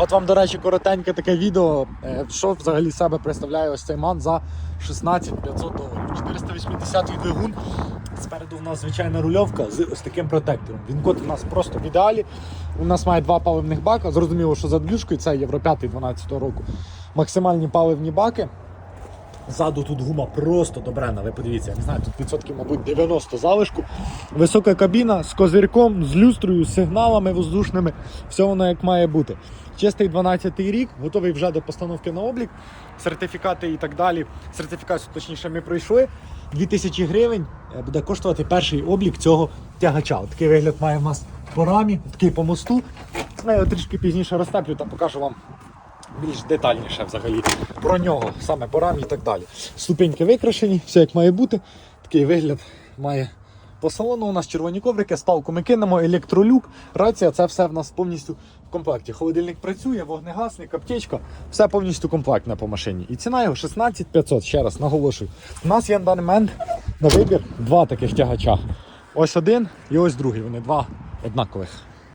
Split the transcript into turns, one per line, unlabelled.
От вам, до речі, коротеньке таке відео, е, що взагалі себе представляє ось цей ман за 16 500 доларів. 480 двигун. Спереду у нас звичайна рульовка з ось таким протектором. Він код у нас просто в ідеалі. У нас має два паливних бака. Зрозуміло, що за двюшкою це Євро 5 12 року. Максимальні паливні баки. Ззаду тут гума просто добрена, ви подивіться, я не знаю, тут відсотків, мабуть, 90 залишку. Висока кабіна з козирком, з люстрою, з сигналами воздушними. Все воно як має бути. Чистий 12-й рік, готовий вже до постановки на облік, сертифікати і так далі. Сертифікацію, точніше, ми пройшли. 2000 гривень е, буде коштувати перший облік цього тягача. От Такий вигляд має в нас по рамі, такий по мосту. Я його трішки пізніше розтеплю та покажу вам більш детальніше взагалі про нього, саме по рамі і так далі. Ступеньки викрашені, все як має бути. Такий вигляд має по салону. У нас червоні коврики, спалку ми кинемо, електролюк, рація, це все в нас повністю в комплекті. Холодильник працює, вогнегасник, аптечка, все повністю комплектне по машині. І ціна його 16 500, ще раз наголошую. У нас є на даний момент на вибір два таких тягача. Ось один і ось другий. Вони два однакових.